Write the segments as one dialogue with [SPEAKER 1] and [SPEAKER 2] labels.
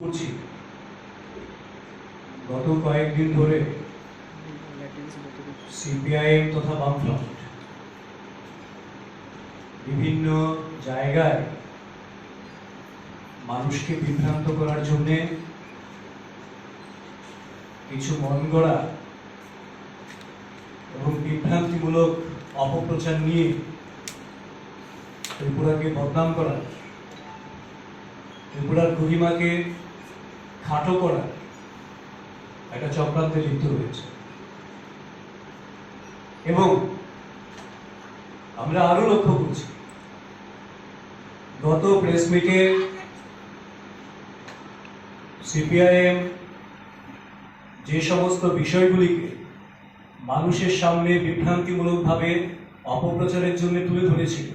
[SPEAKER 1] করছি। গত কয়েকদিন ধরে সিপিআইএম তথা বামফ্রন্ট বিভিন্ন জায়গায় মানুষকে বিভ্রান্ত করার জন্যে কিছু মন গড়া এবং বিভ্রান্তিমূলক অপপ্রচার নিয়ে ত্রিপুরাকে বদনাম করা, ত্রিপুরার গরিমাকে খাটো করা, একটা চক্রান্তে লিপ্ত হয়েছে। এবং আমরা আরও লক্ষ্য করছি, গত প্রেস মিটে সিপিআইএম যে সমস্ত বিষয়গুলিকে মানুষের সামনে বিভ্রান্তিমূলকভাবে অপপ্রচারের জন্য তুলে ধরেছিল,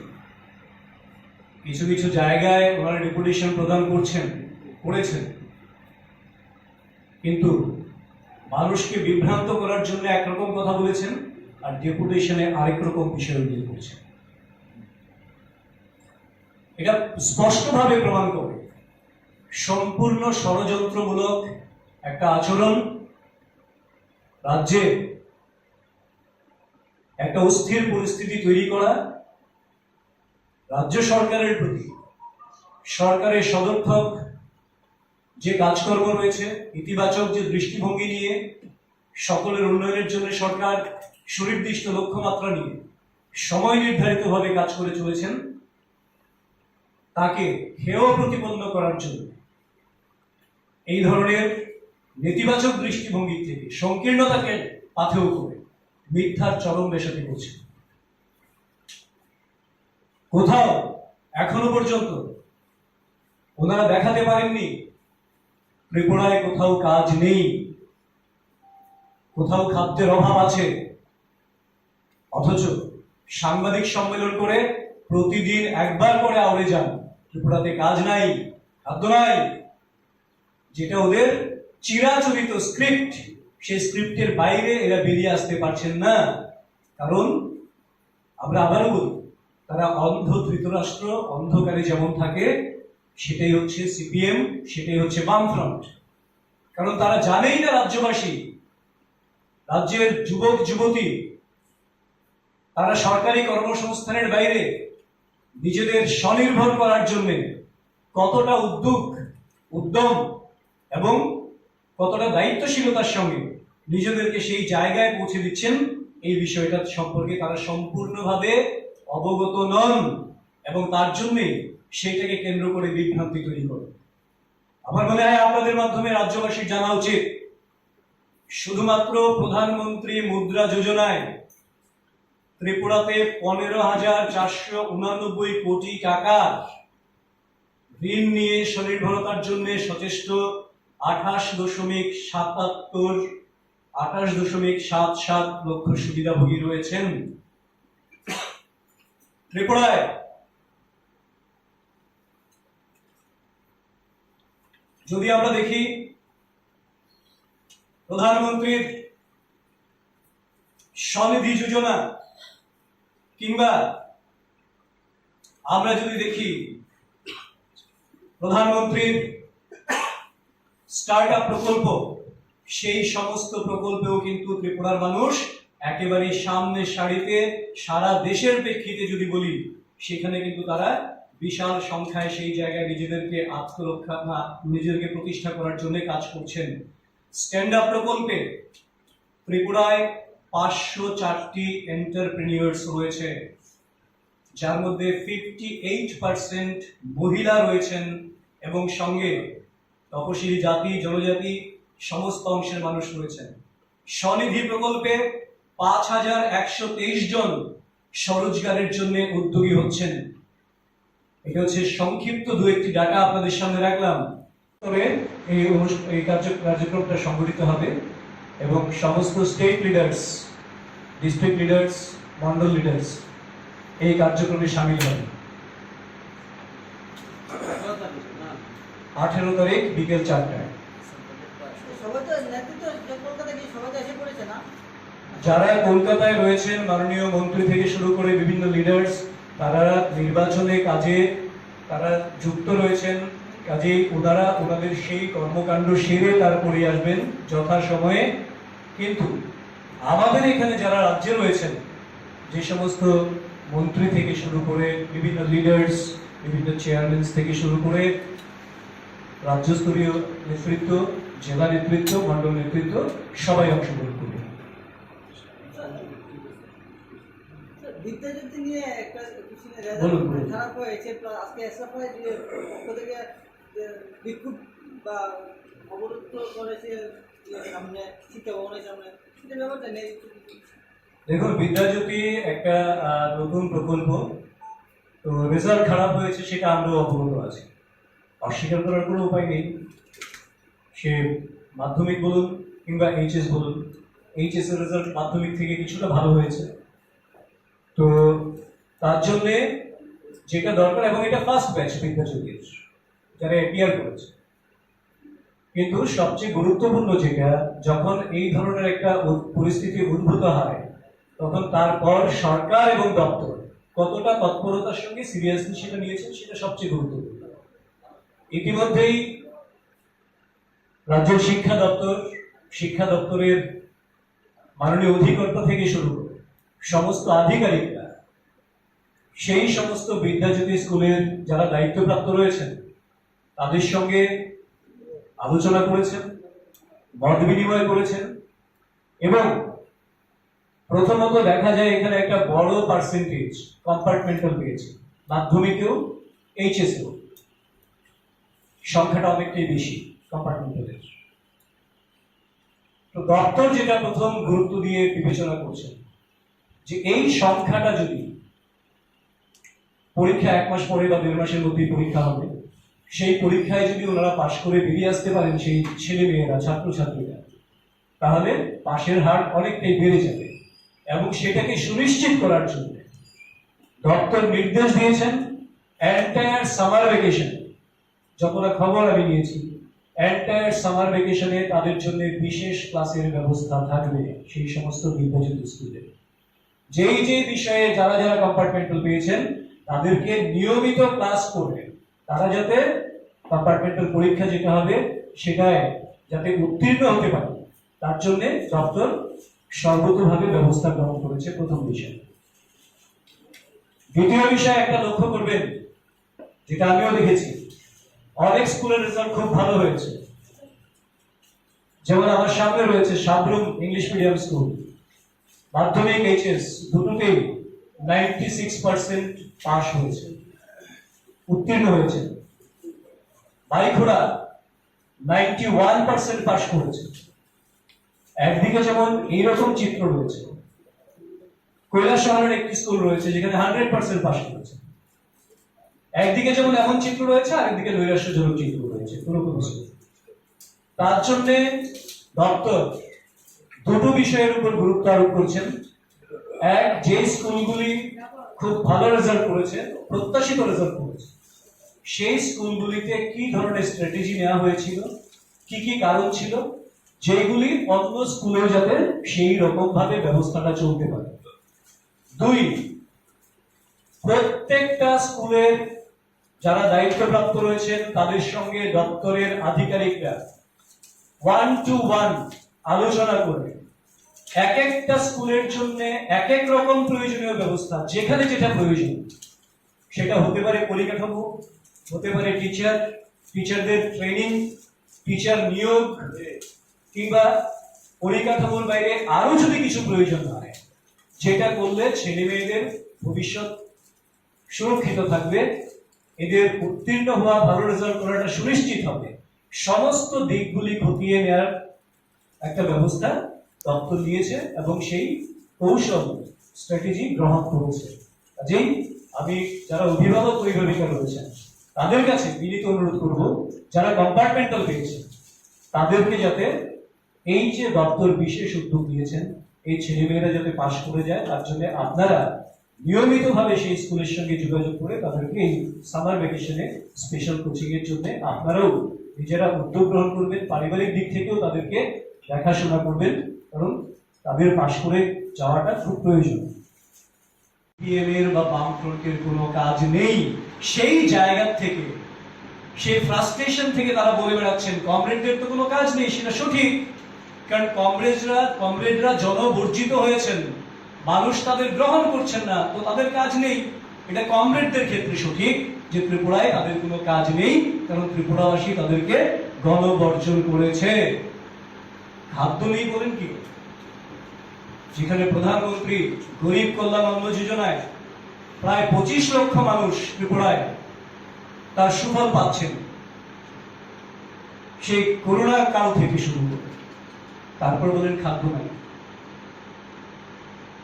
[SPEAKER 1] কিছু কিছু জায়গায় ওনারা রেপুটেশন প্রদান করছেন, করেছেন। কিন্তু মানুষকে বিভ্রান্ত করার জন্য একরকম কথা বলেছেন আর ডেপুটেশনে আরেক রকম বিষয় উল্লেখ করছেন। এটা স্পষ্টভাবে প্রমাণ করে সম্পূর্ণ ষড়যন্ত্রমূলক একটা আচরণ রাজ্যে একটা অস্থির পরিস্থিতি তৈরি করা রাজ্য সরকারের প্রতি, সরকারের সদর্থক যে কাজকর্ম রয়েছে, ইতিবাচক যে দৃষ্টিভঙ্গি নিয়ে, সকলের উন্নয়নের জন্য সরকার সুনির্দিষ্ট লক্ষ্যমাত্রা নিয়ে সময় নির্ধারিতভাবে কাজ করে চলেছেন, তাকে হেয় প্রতিপন্ন করার জন্য এই ধরনের নেতিবাচক দৃষ্টিভঙ্গি থেকে, সংকীর্ণতাকে পাথেও করে মিথ্যার চরম বেশাতে করছে কোথাও এখনও পর্যন্ত ওনারা দেখাতে পারেননি ত্রিপুরায় কোথাও কাজ নেই। কোথাও খাদ্যের অভাব আছে। অথচ সাংবাদিক সম্মেলন করে প্রতিদিন একবার করে আউড়ে যান। ত্রিপুরাতে কাজ নাই, খাদ্য নাই। যেটা ওদের চিরাচরিত স্ক্রিপ্ট, সেই স্ক্রিপ্টের বাইরে এরা বেরিয়ে আসতে পারছেন না। কারণ, আমরা আবারও বলি, তারা অন্ধ ধৃতরাষ্ট্র, অন্ধকারে যেমন থাকে সেটাই হচ্ছে সিপিএম, সেটাই হচ্ছে বামফ্রন্ট। কারণ তারা জানেই না রাজ্যবাসী, রাজ্যের যুবক, যুবতী, তারা সরকারি কর্মসংস্থানের বাইরে নিজেদের স্বনির্ভর করার জন্য কতটা উদ্যোগ, উদ্যম এবং কতটা দায়িত্বশীলতার সঙ্গে নিজেদেরকে সেই জায়গায় পৌঁছে দিচ্ছেন, এই বিষয়টা সম্পর্কে তারা সম্পূর্ণভাবে অবগত নন এবং তার জন্যে সেইটাকে কেন্দ্র করে বিভ্রান্তি তৈরি করে। আমার মনে হয়, আপনাদের মাধ্যমে রাজ্যবাসীর জানা উচিত। শুধুমাত্র প্রধানমন্ত্রী মুদ্রা যোজনায় ত্রিপুরাতে পনেরো হাজার চারশো উনানব্বই কোটি টাকা ঋণ নিয়ে স্বনির্ভরতার জন্য সচেষ্ট আঠাশ দশমিক সাতাত্তর, আঠাশ দশমিক সাত সাত লক্ষ সুবিধাভোগী রয়েছেন। ত্রিপুরায় যদি আমরা দেখি প্রধানমন্ত্রীর স্বনিধি যোজনা কিংবা আমরা যদি দেখি প্রধানমন্ত্রীর স্টার্ট আপ প্রকল্প, সেই সমস্ত প্রকল্পেও কিন্তু ত্রিপুরার মানুষ একেবারে সামনে সারিতে সারা দেশের প্রেক্ষিতে যদি বলি, সেখানে কিন্তু তারা বিশাল সংখ্যায় সেই জায়গায় নিজেদেরকে আত্মরক্ষা না নিজেদেরকে প্রতিষ্ঠা করার জন্য কাজ করছেন। স্ট্যান্ড আপ প্রকল্পে ত্রিপুরায় পাঁচশো চারটি এন্টারপ্রেনিয়ার্স রয়েছে, যার মধ্যে ফিফটি এইট পার্সেন্ট মহিলা রয়েছেন এবং সঙ্গে তপশিলি জাতি, জনজাতি, সমস্ত অংশের মানুষ রয়েছেন। স্বনিধি প্রকল্পে পাঁচ হাজার একশো তেইশ জন স্বরোজগারের জন্য উদ্যোগী হচ্ছেন। এটা হচ্ছে সংক্ষিপ্ত দু একটি ডাটা আপনাদের সামনে রাখলাম। তবে এই এই কার্য- কার্যক্রমটা সংগঠিত হবে এবং সমস্ত state leaders district leaders mandal leaders এই কার্যক্রমে সামিল হবে আঠেরো তারিখ বিকেল চারটায়। যারা কলকাতায় রয়েছেন, মাননীয় মন্ত্রী থেকে শুরু করে বিভিন্ন লিডার্স তারা নির্বাচনে কাজে তারা যুক্ত রয়েছেন, কাজেই ওনারা ওনাদের সেই কর্মকাণ্ড সেরে তারপরে আসবেন যথা সময়ে কিন্তু আমাদের এখানে যারা রাজ্যে রয়েছেন, যে সমস্ত মন্ত্রী থেকে শুরু করে বিভিন্ন লিডার্স বিভিন্ন চেয়ারম্যান থেকে শুরু করে রাজ্যস্তরীয় নেতৃত্ব, জেলা নেতৃত্ব মন্ডল নেতৃত্ব, সবাই অংশগ্রহণ করবে।
[SPEAKER 2] বিদ্যাজ্যোতি নিয়ে একটা কিছু রেজাল্ট খারাপ হয়েছে প্লাস আজকে এসএফআই যে পক্ষ থেকে বিক্ষোভ বা অবরুদ্ধ করেছে সামনে শিক্ষা ভবনের সামনে সেটা ব্যাপারটা নেই
[SPEAKER 1] দেখুন বিদ্যাজ্যোতি একটা নতুন প্রকল্প। তো রেজাল্ট খারাপ হয়েছে সেটা আমরাও অবগত আছি। অস্বীকার করার কোনো উপায় নেই। সে মাধ্যমিক বলুন কিংবা এইচএস বলুন এইচএস এর রেজাল্ট মাধ্যমিক থেকে কিছুটা ভালো হয়েছে। তো তার জন্যে যেটা দরকার, এবং এটা ফার্স্ট ব্যাচ বিদ্যাজ্যোতির যারা এপিআর করেছে। কিন্তু সবচেয়ে গুরুত্বপূর্ণ যেটা, যখন এই ধরনের একটা পরিস্থিতি উদ্ভূত হয়, তখন তারপর সরকার এবং দপ্তর কতটা তৎপরতার সঙ্গে সিরিয়াসলি সেটা নিয়েছেন, সেটা সবচেয়ে গুরুত্বপূর্ণ। ইতিমধ্যেই রাজ্য শিক্ষা দপ্তর, শিক্ষা দপ্তরের মাননীয় অধিকর্তা থেকে শুরু করে সমস্ত আধিকারিকরা, সেই সমস্ত বিদ্যাজ্যোতি স্কুলের যারা দায়িত্বপ্রাপ্ত রয়েছেন, তাদের সঙ্গে আলোচনা করেছেন, মত বিনিময় করেছেন এবং প্রথমত দেখা যায় এখানে একটা বড় পার্সেন্টেজ কম্পার্টমেন্টাল পেয়েছে। মাধ্যমিকেও এইচএসেও। সংখ্যাটা অনেকটাই বেশি কম্পার্টমেন্টালের তো দপ্তর যেটা প্রথম গুরুত্ব দিয়ে বিবেচনা করছেন যে এই সংখ্যাটা যদি পরীক্ষা এক মাস পরে বা দেড় মাসের মধ্যেই পরীক্ষা হবে, সেই পরীক্ষায় যদি ওনারা পাশ করে বেরিয়ে আসতে পারেন সেই ছেলে মেয়েরা, ছাত্রছাত্রীরা, তাহলে পাশের হার অনেকটাই বেড়ে যাবে এবং সেটাকে সুনিশ্চিত করার জন্য দপ্তর নির্দেশ দিয়েছেন এন্টায়ার সামার ভ্যাকেশন যতটা খবর আমি নিয়েছি এন্টায়ার সামার ভ্যাকেশনে তাদের জন্য বিশেষ ক্লাসের ব্যবস্থা থাকবে, সেই সমস্ত বিদ্যাজ্যোতি স্কুলে যেই যে বিষয়ে যারা যারা কম্পার্টমেন্টাল পেয়েছেন, তাদেরকে নিয়মিত ক্লাস করবে। তারা যাতে কম্পার্টমেন্টাল পরীক্ষা যেটা হবে, সেটায় যাতে উত্তীর্ণ হতে পারে। তার জন্য দপ্তর সর্বতভাবে ব্যবস্থা গ্রহণ করেছে প্রথম বিষয়। দ্বিতীয় বিষয় একটা লক্ষ্য করবেন, যেটা আমিও দেখেছি। অনেক স্কুলের রেজাল্ট খুব ভালো হয়েছে। যেমন আমার সামনে রয়েছে Sabroom English medium school Madhyamik HS দুটোতেই নাইনটি সিক্স পার্সেন্ট পাস হয়েছে, উত্তীর্ণ হয়েছে। Baikhora ninety one percent pass করেছে। একদিকে যেমন এইরকম চিত্র রয়েছে, কৈলাস শহরের একটি স্কুল রয়েছে যেখানে হান্ড্রেড পার্সেন্ট পাস করেছে। একদিকে যেমন এমন চিত্র রয়েছে, আরেকদিকে নৈরাশ্যজনক চিত্র রয়েছে কোনো কোনো তার জন্য দপ্তর দুটো বিষয়ের উপর গুরুত্ব আরোপ করছেন। এক, যে স্কুলগুলি খুব ভালো রেজাল্ট করেছে, প্রত্যাশিত রেজাল্ট করেছে, সেই স্কুলগুলিতে কি ধরনের স্ট্র্যাটেজি নেওয়া হয়েছিল, কি কি কারণ ছিল, যেগুলি অন্য স্কুলেও যাতে সেই রকম ভাবে ব্যবস্থাটা চলতে পারে। দুই, প্রত্যেকটা স্কুলের যারা দায়িত্বপ্রাপ্ত রয়েছেন, তাদের সঙ্গে দপ্তরের আধিকারিকরা ওয়ান টু ওয়ান আলোচনা করে এক একটা স্কুলের জন্য এক এক রকম প্রয়োজনীয় ব্যবস্থা, যেখানে যেটা প্রয়োজন। সেটা হতে পারে পরিকাঠামো, হতে পারে টিচার টিচারদের ট্রেনিং টিচার নিয়োগ, কিংবা পরিকাঠামোর বাইরে আরও যদি কিছু প্রয়োজন হয়, যেটা করলে ছেলে মেয়েদের ভবিষ্যৎ সুরক্ষিত থাকবে, এদের উত্তীর্ণ হওয়া, ভালো রেজাল্ট করাটা সুনিশ্চিত হবে। সমস্ত দিকগুলি খতিয়ে নেওয়ার একটা ব্যবস্থা দপ্তর দিয়েছে এবং সেই কৌশল স্ট্র্যাটেজি গ্রহণ করেছে। যেই আমি যারা অভিভাবক অভিভাবিকা রয়েছেন, তাদের কাছে বিনীত অনুরোধ করব, যারা কম্পার্টমেন্টাল পেয়েছে তাদেরকে যাতে এই যে দপ্তর বিশেষ উদ্যোগ নিয়েছেন, এই ছেলেমেয়েরা যাতে পাশ করে যায়, তার জন্য আপনারা নিয়মিতভাবে সেই স্কুলের সঙ্গে যোগাযোগ করে তাদেরকে এই সামার ভ্যাকেশনে স্পেশাল কোচিং এর জন্য আপনারাও নিজেরা উদ্যোগ গ্রহণ করবেন। পারিবারিক দিক থেকেও তাদেরকে দেখাশোনা করবেন, কারণ তাদের পাশ করে যাওয়াটা খুব প্রয়োজন। বা বামফ্রন্টের কোনো কাজ নেই। সেই জায়গা থেকে, সেই ফ্রাস্ট্রেশন থেকে তারা বলে বেড়াচ্ছেন, কমরেডদের তো কোনো কাজ নেই, সেটা সঠিক। কারণ কমরেডরা কমরেডরা জনবর্জিত হয়েছেন। মানুষ তাদের গ্রহণ করছেন না, তো তাদের কাজ নেই। এটা কমরেডদের ক্ষেত্রে সঠিক যে ত্রিপুরায় তাদের কোনো কাজ নেই, কারণ ত্রিপুরাবাসী তাদেরকে গণবর্জন করেছে। খাদ্য নেই বলেন কি যেখানে প্রধানমন্ত্রী গরিব কল্যাণ অন্ন যোজনায় প্রায় পঁচিশ লক্ষ মানুষ ত্রিপুরায় তার সুফল পাচ্ছেন। সেই করোনা কাল থেকে শুরু করে তারপর বলেন খাদ্য নাই।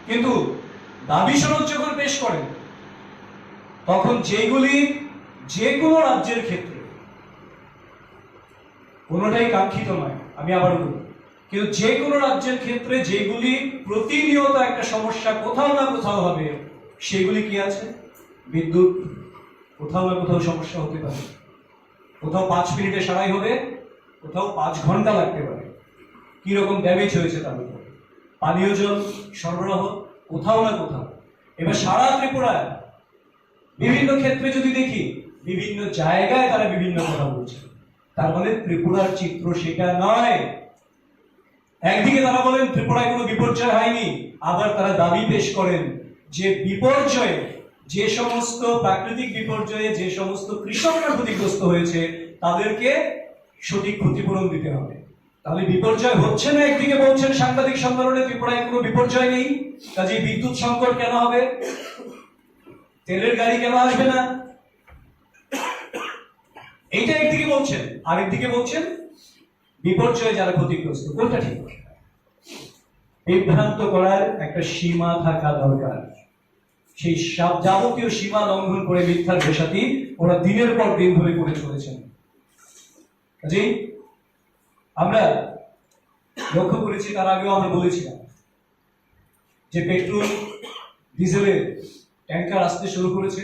[SPEAKER 1] কিন্তু দাবি সনদ যখন পেশ করেন, তখন যেগুলি যে কোনো রাজ্যের ক্ষেত্রে কোনোটাই কাঙ্ক্ষিত নয়। আমি আবার বলি কিন্তু যে কোনো রাজ্যের ক্ষেত্রে যেগুলি প্রতিনিয়ত একটা সমস্যা, কোথাও না কোথাও হবে, সেগুলি কি আছে? বিদ্যুৎ, কোথাও না কোথাও সমস্যা হতে পারে। কোথাও পাঁচ মিনিটে সারাই হবে, কোথাও পাঁচ ঘণ্টা লাগতে পারে। কি রকম ড্যামেজ হয়েছে তার উপরে? পানীয় জল সরবরাহ, কোথাও না কোথাও। এবার সারা ত্রিপুরায় বিভিন্ন ক্ষেত্রে যদি দেখি, বিভিন্ন জায়গায় তারা বিভিন্ন কথা বলছে। তার মানে ত্রিপুরার চিত্র সেটা নয়। একদিকে তারা বলেন ত্রিপুরায় কোনো বিপর্যয় হয়নি, আবার তারা দাবি পেশ করেন যে বিপর্যয়ে যে সমস্ত প্রাকৃতিক বিপর্যয়ে যে সমস্ত কৃষকরা ক্ষতিগ্রস্ত হয়েছে, তাদেরকে সঠিক ক্ষতিপূরণ দিতে হবে। তাহলে বিপর্যয় হচ্ছে না একদিকে বলছেন সাংবাদিক সম্মেলনে ত্রিপুরায় কোনো বিপর্যয় নেই, কাজে বিদ্যুৎ সংকট কেন হবে? তেলের গাড়ি কেন আসবে না? এইটা একদিকে বলছেন, আরেকদিকে বলছেন বিপর্যয়ে যারা ক্ষতিগ্রস্ত, কোনটা ঠিক? বিভ্রান্ত করার একটা সীমা থাকা দরকার। সেই যাবতীয় সীমা লঙ্ঘন করে মিথ্যার ভেসাতি ওরা দিনের পর দিন ধরে করে চলেছেন। কাজেই আমরা লক্ষ্য করেছি, তার আগেও আমরা বলেছিলাম যে পেট্রোল, ডিজেলের ট্যাঙ্কার আসতে শুরু করেছে।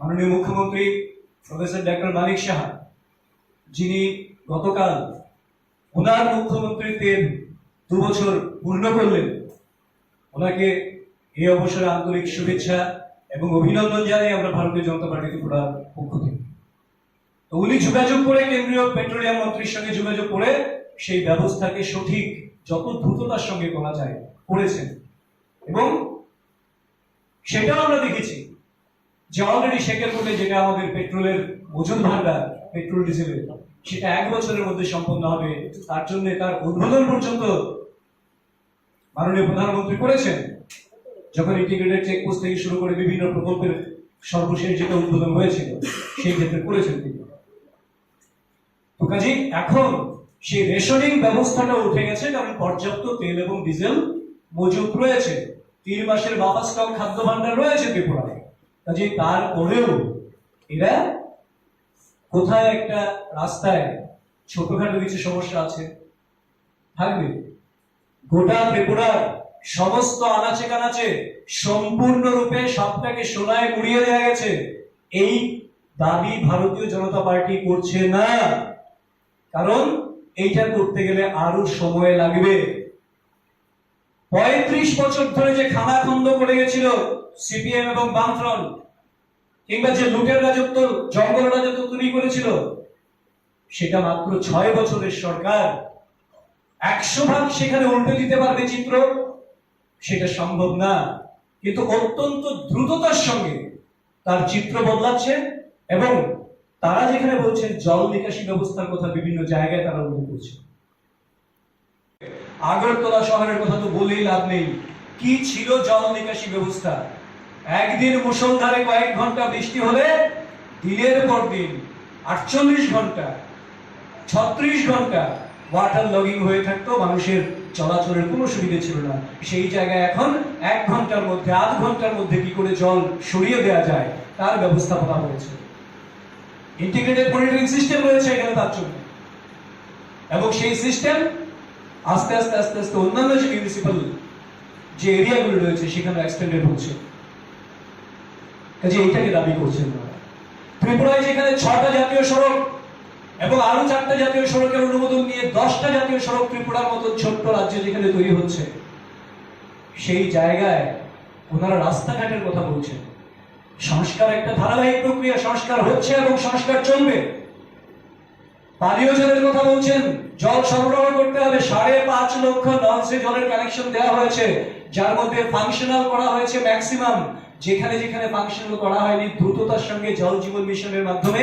[SPEAKER 1] মাননীয় মুখ্যমন্ত্রী প্রফেসর ডক্টর মানিক সাহা, যিনি গতকাল ওনার মুখ্যমন্ত্রীত্বের দু বছর পূর্ণ করলেন। ওনাকে এই অবসরে আন্তরিক শুভেচ্ছা এবং অভিনন্দন জানাই আমরা ভারতীয় জনতা পার্টি ত্রিপুরার পক্ষ থেকে। তো উনি যোগাযোগ করে কেন্দ্রীয় পেট্রোলিয়াম মন্ত্রীর সঙ্গে যোগাযোগ করে সেই ব্যবস্থাকে সঠিক, যত দ্রুততার সঙ্গে করা যায়, করেছেন। এবং সেটাও আমরা দেখেছি যে অলরেডি শেখেরপুরে যেটা আমাদের পেট্রোলের ওজন ভান্ডার পেট্রোল ডিজেলের সেটা এক বছরের মধ্যে সম্পন্ন হবে। তার জন্য তার উদ্বোধন পর্যন্ত মাননীয় প্রধানমন্ত্রী করেছেন। যখন ইন্টিগ্রেটেড চেকপোস্ট থেকে শুরু করে বিভিন্ন প্রকল্পের সর্বশেষ যেটা উদ্বোধন হয়েছিল, সেই ক্ষেত্রে করেছেন তিনি। তো কাজে এখন সেই রেশনিং ব্যবস্থাটা উঠে গেছে, কারণ পর্যাপ্ত তেল এবং ডিজেল মজুদ রয়েছে। তিন মাসের বাবা স্টক খাদ্য ভান্ডার রয়েছে ত্রিপুরায়। কাজে তারপরেও এরা কোথায় একটা রাস্তায় ছোটখাটো কিছু সমস্যা আছে? থাকবে? গোটা ত্রিপুরার সমস্ত আনাচে কানাচে সম্পূর্ণরূপে সবটাকে সোনায় মুড়িয়ে দেওয়া গেছে। এই দাবি ভারতীয় জনতা পার্টি করছে না। কারণ এইটা করতে গেলে আরও সময় লাগবে। পঁয়ত্রিশ বছর ধরে যে খানাখন্দ করে গেছিল, সিপিএম এবং বামফ্রন্ট কিংবা যে লুটের রাজত্ব জঙ্গল রাজত্ব তৈরি করেছিল, সেটা মাত্র ছয় বছরের সরকার। একশো ভাগ সেখানে উল্টে দিতে পারবে চিত্র, সেটা সম্ভব না। কিন্তু অত্যন্ত দ্রুততার সঙ্গে তার চিত্র বদলাচ্ছে এবং তারা যেখানে বলছেন জল নিকাশি ব্যবস্থার কথা বিভিন্ন জায়গায় তারা উল্লেখ করছে। আগরতলা শহরের কথা তো বলেই লাভ নেই। কি ছিল জল নিকাশি ব্যবস্থা? একদিন মুষলধারে কয়েক ঘণ্টা বৃষ্টি হলে দিনের পর দিন আটচল্লিশ ঘণ্টা, ছত্রিশ ঘণ্টা ওয়াটার লগিং হয়ে থাকতো, মানুষের চলাচলের কোনো সুবিধা ছিল না। সেই জায়গায় এখন এক ঘণ্টার মধ্যে, আধ ঘণ্টার মধ্যে কি করে জল সরিয়ে দেওয়া যায়, তার ব্যবস্থাপনা হয়েছে। ইন্টিগ্রেটেড মনিটরিং সিস্টেম রয়েছে এখানে তার জন্য। এবং সেই সিস্টেম আস্তে আস্তে আস্তে আস্তে অন্যান্য যে মিউনিসিপাল যে এরিয়াগুলো রয়েছে, সেখানে এক্সটেন্ডেড হচ্ছে। কাজে এইটাকে দাবি করছেন। ত্রিপুরায় যেখানে ছটা জাতীয় সড়ক এবং আরও চারটা জাতীয় সড়কের অনুমোদন নিয়ে দশটা জাতীয় সড়ক ত্রিপুরার মতো ছোট্ট রাজ্যে যেখানে তৈরি হচ্ছে, সেই জায়গায় ওনারা রাস্তাঘাটের কথা বলছেন। সংস্কার একটা ধারাবাহিক প্রক্রিয়া, সংস্কার হচ্ছে এবং সংস্কার চলবে। পানীয় জলের কথা বলছেন, জল সরবরাহ করতে হবে। সাড়ে পাঁচ লক্ষ নলসে জলের কানেকশন দেওয়া হয়েছে, যার মধ্যে ফাংশনাল করা হয়েছে ম্যাক্সিমাম যেখানে যেখানে ফাংশনাল করা হয়নি, দ্রুততার সঙ্গে জল জীবন মিশনের মাধ্যমে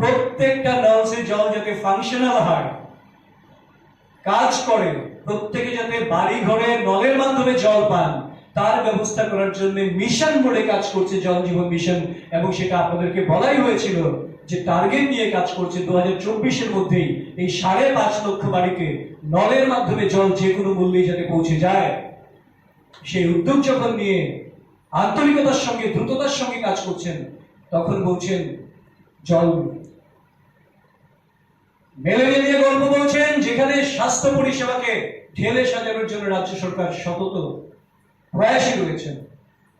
[SPEAKER 1] প্রত্যেকটা নলসে জল যাতে ফাংশনাল হয়, কাজ করে, প্রত্যেকে যাতে বাড়ি ঘরে নলের মাধ্যমে জল পান, তার ব্যবস্থা করার জন্য মিশন মোডে কাজ করছে জল জীবন মিশন এবং সেটা আপনাদেরকে বলাই হয়েছিল যে টার্গেট নিয়ে কাজ করছে দু হাজার চব্বিশের মধ্যেই এই সাড়ে পাঁচ লক্ষ বাড়িতে নলের মাধ্যমে জল যে কোনো মূল্যে যাতে পৌঁছে যায়। সেই উদ্যোগ যখন নিয়ে আন্তরিকতার সঙ্গে, দ্রুততার সঙ্গে কাজ করছেন। তখন বলছেন, জল ম্যালেরিয়া নিয়ে গল্প বলছেন, যেখানে স্বাস্থ্য পরিষেবাকে ঢেলে সাজানোর জন্য রাজ্য সরকার সতত প্রয়াসী রয়েছেন।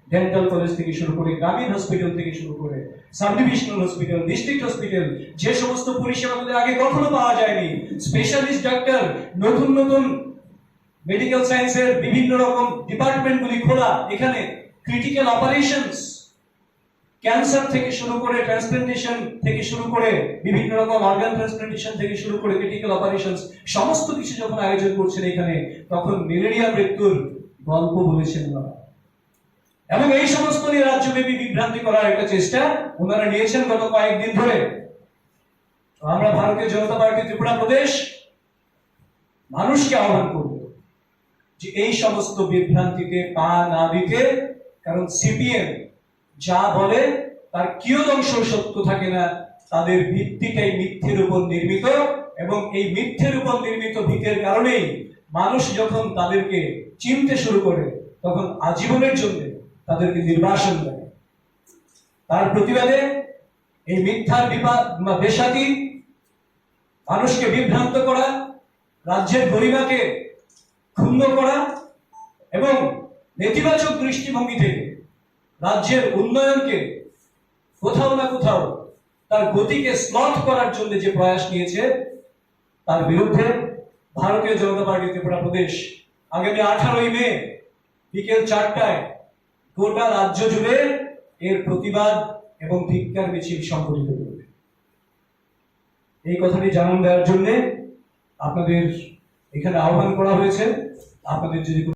[SPEAKER 1] ডেন্টাল কলেজ থেকে শুরু করে গ্রামীণ হসপিটাল থেকে শুরু করে sub divisional hospital, district hospital, যে সমস্ত পরিষেবাগুলো আগে কখনো পাওয়া যায়নি, স্পেশালিস্ট ডাক্তার, নতুন নতুন মেডিকেল সায়েন্সের বিভিন্ন রকম ডিপার্টমেন্টগুলি খোলা এখানে ক্রিটিক্যাল অপারেশনস ক্যান্সার থেকে শুরু করে ট্রান্সপ্লান্টেশন থেকে শুরু করে বিভিন্ন রকম অর্গান ট্রান্সপ্লান্টেশন থেকে শুরু করে ক্রিটিক্যাল অপারেশন সমস্ত কিছু যখন আয়োজন করছেন এখানে, তখন ম্যালেরিয়া মৃত্যুর গল্প বলেছেন না এবং এই সমস্ত নিয়ে রাজ্যব্যাপী বিভ্রান্তি করার একটা চেষ্টা ওনারা নিয়েছেন গত কয়েকদিন ধরে। আমরা ভারতীয় জনতা পার্টি, ত্রিপুরা প্রদেশ, মানুষকে আহ্বান করব যে এই সমস্ত বিভ্রান্তিতে পা না দিতে কারণ সিপিএম যা বলে, তার কিয়দংশ সত্য থাকে না, তাদের ভিত্তিটাই মিথ্যের উপর নির্মিত এবং এই মিথ্যের উপর নির্মিত ভিতের কারণেই মানুষ যখন তাদেরকে চিনতে শুরু করে, তখন আজীবনের জন্য তাদেরকে নির্বাসন দেয়। তার প্রতিবাদে এই মিথ্যার বিপাদ বা বেসাতি, মানুষকে বিভ্রান্ত করা, রাজ্যের গরিমাকে ক্ষুণ্ণ করা এবং নেতিবাচক দৃষ্টিভঙ্গি থেকে রাজ্যের উন্নয়নকে কোথাও না কোথাও তার গতিকে স্লট করার জন্য যে প্রয়াস নিয়েছে, তার বিরুদ্ধে ভারতীয় জনতা পার্টি ত্রিপুরা প্রদেশ আগামী আঠারোই মে বিকেল চারটায় গোটা রাজ্য জুড়ে এর প্রতিবাদ এবং ধিক্কার মিছিল সংগঠিত করবে। এই কথাটি জানান দেওয়ার জন্য আপনাদের এখানে আহ্বান করা হয়েছে। আপনাদের যদি